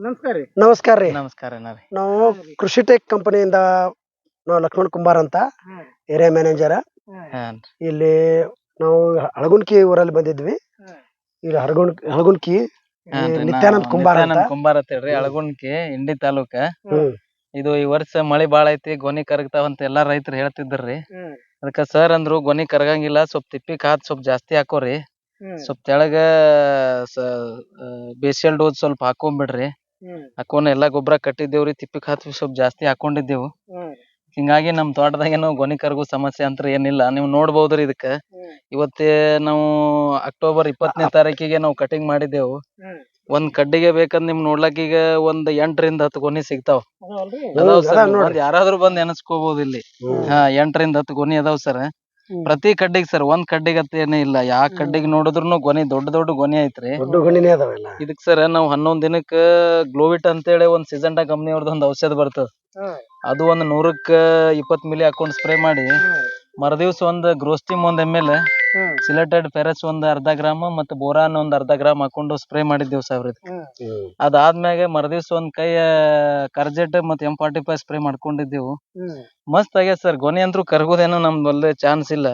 ನಮಸ್ಕಾರ ರೀ. ನಮಸ್ಕಾರ ರೀ. ನಮಸ್ಕಾರ ರೀ. ನಾವು ಕೃಷಿ ಟೆಕ್ ಕಂಪನಿಯಿಂದ ನಾವು ಲಕ್ಷ್ಮಣ್ ಕುಂಬಾರ್ ಅಂತ ಏರಿಯಾ ಮ್ಯಾನೇಜರ್. ಇಲ್ಲಿ ನಾವು ಹಳಗುಣಕಿ ಊರಲ್ಲಿ ಬಂದಿದ್ವಿ. ಇಲ್ಲಿ ಹಳಗುನ್ ಹಳಗುನ್ಕಿ ನಿತ್ಯಾನಂದ್ ಕುಂಬಾರ್ ಅಂತ. ಕುಂಬಾರ್ ಅಂತ ಹೇಳ್ರಿ ಅಳಗುಣ್ಕಿ ಇಂಡಿ ತಾಲೂಕ. ಇದು ಈ ವರ್ಷ ಮಳೆ ಬಾಳ ಐತಿ ಗೊನಿ ಕರಗ್ತಾವಂತ ಎಲ್ಲಾ ರೈತರು ಹೇಳ್ತಿದ್ರಿ ಅದಕ್ಕ ಸರ್ ಅಂದ್ರು ಗೊನಿ ಕರಗಂಗಿಲ್ಲ ಸ್ವಲ್ಪ ತಿಪ್ಪಿ ಕಾತ್ ಸ್ವಲ್ಪ ಜಾಸ್ತಿ ಹಾಕೋರಿ. ಸ್ವಲ್ಪ ತೆಳಗ ಬೇಸಿಯಲ್ ಡೋಸ್ ಸ್ವಲ್ಪ ಹಾಕೊಂಬಿಡ್ರಿ. ಹಾಕೊಂಡ್ ಎಲ್ಲಾ ಗೊಬ್ಬರ ಕಟ್ಟಿದ್ದೇವ್ರಿ ತಿಪ್ಪಿ ಖಾತ್ ಸ್ವಲ್ಪ ಜಾಸ್ತಿ ಹಾಕೊಂಡಿದ್ದೆವು. ಹಿಂಗಾಗಿ ನಮ್ ತೋಟದಾಗೇನು ಗೊನಿ ಗೊನಿಕರ್ಗು ಸಮಸ್ಯೆ ಅಂತ ಏನಿಲ್ಲ. ನೀವು ನೋಡ್ಬೋದ್ರಿ ಇದಕ್ಕ. ಇವತ್ತೇ ನಾವು ಅಕ್ಟೋಬರ್ ಇಪ್ಪತ್ತನೇ ತಾರೀಕಿಗೆ ನಾವು ಕಟಿಂಗ್ ಮಾಡಿದ್ದೆವು. ಒಂದ್ ಕಡ್ಡಿಗೆ ಬೇಕಂದ್ ನಿಮ್ ನೋಡ್ಲಕ್ ಈಗ ಒಂದ್ ಎಂಟರಿಂದ ಹತ್ತು ಗೊನಿ ಸಿಗ್ತಾವ. ಅದಾವ್ ನೋಡ್ರಿ. ಯಾರಾದ್ರೂ ಬಂದ್ ಎನಸ್ಕೋಬಹುದು ಇಲ್ಲಿ. ಹಾ ಎಂಟರಿಂದ ಹತ್ತು ಗೊನಿ ಅದಾವ್ ಸರ್. ಪ್ರತಿ ಕಡ್ಡಿಗ್ ಸರ್ ಒಂದ್ ಕಡ್ಡಿಗೆ ಅಂತ ಏನೇ ಇಲ್ಲ. ಯಾ ಕಡ್ಡಿಗ್ ನೋಡಿದ್ರು ಗೊನಿ ದೊಡ್ಡ ದೊಡ್ಡ ಗೊನಿ ಐತ್ರಿ. ದೊಡ್ಡ ಗುಣಿನೇ ಅದಾವೆಲ್ಲ ಇದಕ್ ಸರ್ ನಾವ್ ಹನ್ನೊಂದ್ ದಿನಕ್ಕ ಗ್ಲೋವಿಟ್ ಅಂತೇಳಿ ಒಂದ್ ಆಗ ಕಂಪ್ನಿ ಅವ್ರದ್ದು ಒಂದ್ ಔಷಧ ಬರ್ತದ. ಅದು ಒಂದ್ ನೂರಕ್ಕ ಇಪ್ಪತ್ ಮಿಲಿ ಹಾಕೊಂಡ್ ಸ್ಪ್ರೇ ಮಾಡಿ ಮರದಿವ್ಸ ಒಂದ್ ಗ್ರೋಸ್ಟಿಮ್ ಒಂದ್ ಎಂ ಎಲ್ ಸಿಲೆಟೆಡ್ ಫೆರಸ್ ಒಂದ್ ಅರ್ಧ ಗ್ರಾಮ್ ಮತ್ತ್ ಬೋರಾನ್ ಒಂದ್ ಅರ್ಧ ಗ್ರಾಮ್ ಹಾಕೊಂಡು ಸ್ಪ್ರೇ ಮಾಡಿದ್ದೇವ್ ಸಾವಿರ. ಅದಾದ್ಮ್ಯಾಗೆ ಮರದಿವ್ಸ ಒಂದ್ ಕೈ ಕರ್ಜೆಟ್ ಮತ್ತ್ ಎಂ ಫಾರ್ಟಿ ಫೈವ್ ಸ್ಪ್ರೇ ಮಾಡ್ಕೊಂಡಿದ್ದೆವು ಮಸ್ತ್ ಆಗ್ಯದ ಸರ್ ಗೊನೆ ಅಂತ್ರು ಕರ್ಗೋದೇನೋ ನಮ್ದು ಒಳ್ಳೆ ಚಾನ್ಸ್ ಇಲ್ಲ.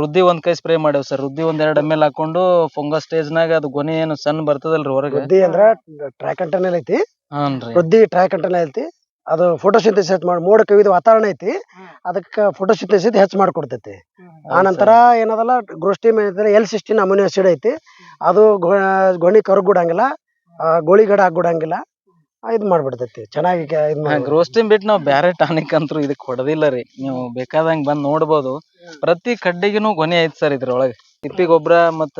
ರುದ್ದಿ ಒಂದ್ ಕೈ ಸ್ಪ್ರೇ ಮಾಡೇವ್ ಸರ್ ವೃದ್ಧಿ ಒಂದ್ ಎರಡ್ ಎಂ ಎಲ್ ಹಾಕೊಂಡು ಫಂಗಸ್ ಸ್ಟೇಜ್ ನಾಗ ಅದು ಗೊನೆ ಏನು ಸಣ್ಣ ಬರ್ತದಲ್ರಿ ಹೊರಗೆ? ವೃದ್ಧಿ ಅಂದ್ರ ಟ್ರ್ಯಾಕ್ ಐತಿ. ಹಾನ್ರಿ ವೃದ್ಧಿ ಟ್ರ್ಯಾಕ್ ಅಂಟರ್ನಲ್ ಐತಿ. ಅದು ಫೋಟೋಸಿಂಥಸಿಸ್ ಮಾಡಿ ಮೋಡ ಕವಿದ ವಾತಾವರಣ ಐತಿ. ಅದಕ್ಕ ಫೋಟೋಸಿಂಥಸಿಸ್ ಹೆಚ್ಚ ಮಾಡ್ಕೊಡ್ತೈತಿ. ಆ ನಂತರ ಏನದಲ್ಲ ಮೇಲೆ ಎಲ್ ಸಿಕ್ಸ್ಟೀನ್ ಅಮೋನಿಯಾ ಆಸಿಡ್ ಐತಿ. ಅದು ಗೋಣಿ ಕರ್ಗುಡಂಗಿಲ್ಲ ಗೋಳಿ ಗಡ ಆಗ್ಗುಡಂಗಿಲ್ಲ ಇದು ಮಾಡ್ಬಿಡ್ತೈತಿ. ಚೆನ್ನಾಗಿ ಗ್ರೋಸ್ಟಿನ್ ಬಿಟ್ಟು ನಾವು ಬ್ಯಾರೆ ಟಾನಿಕ್ ಅಂತೂ ಇದಕ್ಕೆ ಹೊಡೆದಿಲ್ಲ ರೀ. ನೀವು ಬೇಕಾದಂಗ್ ಬಂದ್ ನೋಡ್ಬೋದು. ಪ್ರತಿ ಕಡ್ಡಿಗಿನೂ ಗೊನೆ ಐತಿ ಸರ್ ಇದ್ರೊಳಗೆ. ತಿಪ್ಪಿ ಗೊಬ್ಬರ ಮತ್ತ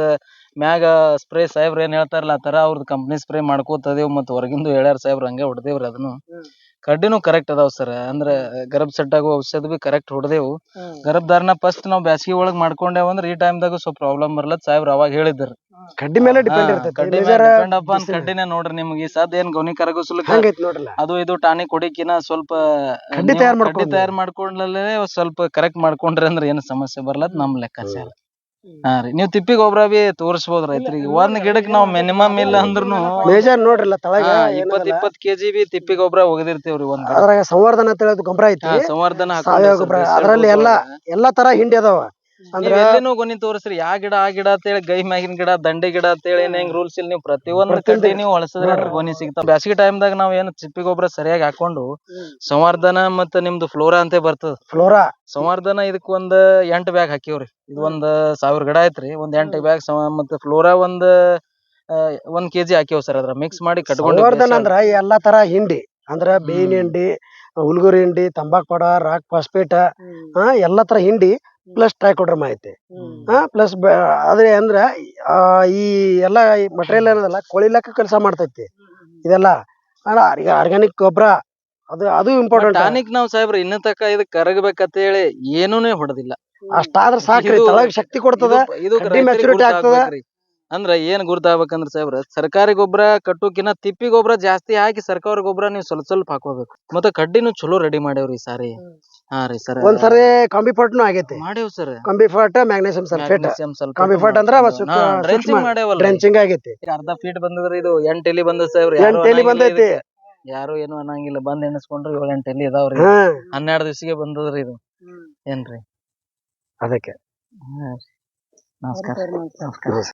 ಮ್ಯಾಗ ಸ್ಪ್ರೇ ಸಾಹೇಬ್ರ ಏನ್ ಹೇಳ್ತಾರಲ್ಲ ಆ ತರ ಅವ್ರದ್ದು ಕಂಪ್ನಿ ಸ್ಪ್ರೇ ಮಾಡ್ಕೋತದೇವ್ ಮತ್ತ್ ಹೊರಗಿಂದು ಹೇಳ್ಯಾರ ಸಾಹೇಬ್ರ ಹಂಗೆ ಹೊಡೆದೇವ್ರಿ ಅದನ್ನು. ಕಡ್ಡಿನೂ ಕರೆಕ್ಟ್ ಅದಾವ್ ಸರ್ ಅಂದ್ರ ಗರ್ಭ ಸೆಟ್ ಆಗೋ ಔಷಧ ಬಿ ಕರೆಕ್ಟ್ ಹೊಡೆದೇವು. ಗರ್ಭಧಾರಣ ಫಸ್ಟ್ ನಾವು ಬ್ಯಾಸಗಿ ಒಳಗ್ ಮಾಡ್ಕೊಂಡೇವ್ ಅಂದ್ರ ಈ ಟೈಮ್ದಾಗ ಸ್ವಲ್ಪ ಪ್ರಾಬ್ಲಮ್ ಬರ್ಲತ್ ಸಾಹೇಬ್ರ ಅವಾಗ ಹೇಳಿದ್ರು. ಕಡ್ಡಿ ಮೇಲೆ ಡಿಪೆಂಡ್ ಇರ್ತೈತಿ. ಕಡ್ಡಿ. ಕಡ್ಡಿನೇ ನೋಡ್ರಿ ನಿಮ್ಗೆ. ಈ ಸದ್ ಏನ್ ಗೌನಿ ಕರಗಿಸ್ಲಿಕ್ಕ ಹಂಗೈತಿ ನೋಡ್ರಲ್ಲ. ಅದು ಇದು ಟಾನಿಕ್ ಹೊಡಿಕಿನ ಸ್ವಲ್ಪ ಕಡ್ಡಿ ನೀವು ತಯಾರ್ ಮಾಡ್ಕೊಂಡ್ಲೇ ಸ್ವಲ್ಪ ಕರೆಕ್ಟ್ ಮಾಡ್ಕೊಂಡ್ರಿ ಅಂದ್ರೆ ಏನು ಸಮಸ್ಯೆ ಬರ್ಲತ್ ನಮ್ ಲೆಕ್ಕಾಚಾರ. ಹಾ ರೀ. ನೀವ್ ತಿಪ್ಪಿ ಗೊಬ್ಬರ ಬಿ ತೋರಿಸ್ಬೋದ್ ರೈತರಿಗೆ. ಒಂದ್ ಗಿಡಕ್ ನಾವ್ ಮಿನಿಮಮ್ ಇಲ್ಲ ಅಂದ್ರುನು ಮೇಜರ್ ನೋಡ್ರಲ್ಲ ತಳಗ ಇಪ್ಪತ್ ಇಪ್ಪತ್ ಕೆಜಿ ಬಿ ತಿಪ್ಪಿ ಗೊಬ್ಬರ ಒಗದಿರ್ತೇವ್ರಿ ಒಂದ್ ಗಿಡ. ಅದ್ರಾಗ ಸಂವರ್ಧನ ಅಂತ ಹೇಳೋದು ಗೊಬ್ಬರ ಐತಿ. ಸಂವರ್ಧನ ಸಾವಯವ ಗೊಬ್ಬರ ಅದ್ರಲ್ಲಿ ಎಲ್ಲಾ ಎಲ್ಲಾ ತರ ಹಿಂಡಿ ಅದಾವ. ಅಂದ್ರ ಎಲ್ಲಿನೂ ಗೊನಿ ತೋರಿಸ್ರಿ ಯಾ ಗಿಡ ಆ ಗಿಡ ಅಂತೇಳಿ ಗೈ ಮ್ಯಾಗಿನ ಗಿಡ ದಂಡೆ ಗಿಡ ಅಂತೇಳಿ ಏನ್ ಹೆಂಗ್ ರೂಲ್ಸ್ ಇಲ್ಲ ನೀವು ಪ್ರತಿಯೊಂದ್ ಕಡ್ಡಿ ನೀವು ಹೊಳಸಿದ್ರೆ ಗೊನಿ ಸಿಗ್ತಾವ. ದಾಗ ಟೈಮ್ದಾಗ ನಾವ್ ಏನ್ ತಿಪ್ಪಿ ಗೊಬ್ಬರ ಸರಿಯಾಗಿ ಹಾಕೊಂಡು ಸಂವರ್ಧನ ಮತ್ತ ನಿಮ್ದು ಫ್ಲೋರಾ ಅಂತ ಬರ್ತದ. ಫ್ಲೋರಾ ಸಂವರ್ಧನ ಇದಕ್ ಒಂದ್ ಎಂಟ್ ಬ್ಯಾಗ್ ಹಾಕಿವ್ರಿ. ಇದು ಒಂದ್ ಸಾವಿರ ಗಿಡ ಐತ್ರಿ ಒಂದ್ ಎಂಟ್ ಬ್ಯಾಗ್ ಮತ್ತ ಫ್ಲೋರಾ ಒಂದ್ ಒಂದ್ ಕೆಜಿ ಹಾಕಿವ್ ಸರ್ ಅದ್ರ ಮಿಕ್ಸ್ ಮಾಡಿ ಸಂವರ್ಧನ ಕಟ್ಕೊಂಡು ಅಂದ್ರ ಎಲ್ಲಾ ತರ ಹಿಂಡಿ ಅಂದ್ರ ಬೇವಿನ ಹಿಂಡಿ ಹುಲ್ಗುರಿ ಹಿಂಡಿ ತಂಬಾಕ್ ಪಡ ರಾಕ್ ಫಾಸ್ಫೇಟ್ ಹಾ ಎಲ್ಲಾ ತರ ಹಿಂಡಿ ಪ್ಲಸ್ ಟ್ರೈಕೋಡ್ರಮ ಐತಿ. ಹಾ ಪ್ಲಸ್ ಆದ್ರೆ ಅಂದ್ರ ಆ, ಈ ಎಲ್ಲ ಮಟೀರಿಯಲ್ ಏನದಲ್ಲ ಕೊಳಿಲಕ್ಕ ಕೆಲಸ ಮಾಡ್ತೈತಿ. ಇದೆಲ್ಲ. ಆರ್ಗ್ಯಾನಿಕ್ ಗೊಬ್ಬರ ಅದು ಅದು ಇಂಪಾರ್ಟೆಂಟ್ ಟಾನಿಕ್ ನಾವ್ ಸಾಹೇಬ್ರ ಇನ್ನ ತಕ ಇದು ಕರಗಬೇಕಂತ ಹೇಳಿ ಏನೂನೇ ಹೊಡೆದಿಲ್ಲ. ಅಷ್ಟಾದ್ರ ಸಾಕ್ರಿ ತಳಗ ಶಕ್ತಿ ಕೊಡ್ತದ ಇದು- ಕಡ್ಡಿ ರೈತರಿಗ್ ಆಗ್ತದ. ಅಂದ್ರ ಏನ್ ಅಂದ್ರೆ ಸಾಹೇಬ್ರ ಸರ್ಕಾರಿ ಗೊಬ್ಬರ ಕಟ್ಟುಕಿನ ತಿಪ್ಪಿ ಗೊಬ್ಬರ ಜಾಸ್ತಿ ಹಾಕಿ ಸರ್ಕಾರಿ ಗೊಬ್ಬರ ನೀವು ಸ್ವಲ್ಪ ಸ್ವಲ್ಪ ಹಾಕೋಬೇಕು ಮತ್ತೆ ಕಡ್ಡಿನೂ ಚಲೋ ರೆಡಿ ಮಾಡ್ಯಾವ್ರಿ ಈ ಸಾರಿ. ಹಾ ರೀ ಸರ್. ಒಂದ್ಸರಿ ನು ಆಗೈತಿ. ಮಾಡೇವ್ ಸರ್. ಕಾಂಬಿಫಾಟ್ ಮ್ಯಾಗ್ನೇಸಿಯಂ ಸಲ್ಫೇಟ್ ಕಾಂಬಿಫಾಟ್ ಅಂದ್ರ ಡ್ರೆಂಚಿಂಗ್ ಮಾಡೇವಲ್ಲ ಡ್ರೆಂಚಿಂಗ್ ಆಗೈತಿ. ಅರ್ಧ ಫೀಟ್ ಬಂದದ್ರಿ ಇದು ಎಂಟ್ ಎಲಿ ಬಂದ ಸಾಹೇಬ್ರ. ಎಂಟ್ ಎಲಿ ಬಂದೈತಿ. ಯಾರು ಏನು ಅನ್ನಂಗಿಲ್ಲ. ಬಂದ್ ಎಣಿಸ್ಕೊಂಡ್ರಿ ಏಳ್ ಎಂಟ್ ಎಲಿ ಇದಾವ್ರಿ ಹಾ. ಹನ್ನೆರಡ್ ದಿವಸಿಗೆ ಬಂದದ್ರಿ ಇದು. ಏನ್ರಿ? ಅದಕ್ಕೆ. ಹಾ ರೀ. ನಮಸ್ಕಾರ. ನಮಸ್ಕಾರ.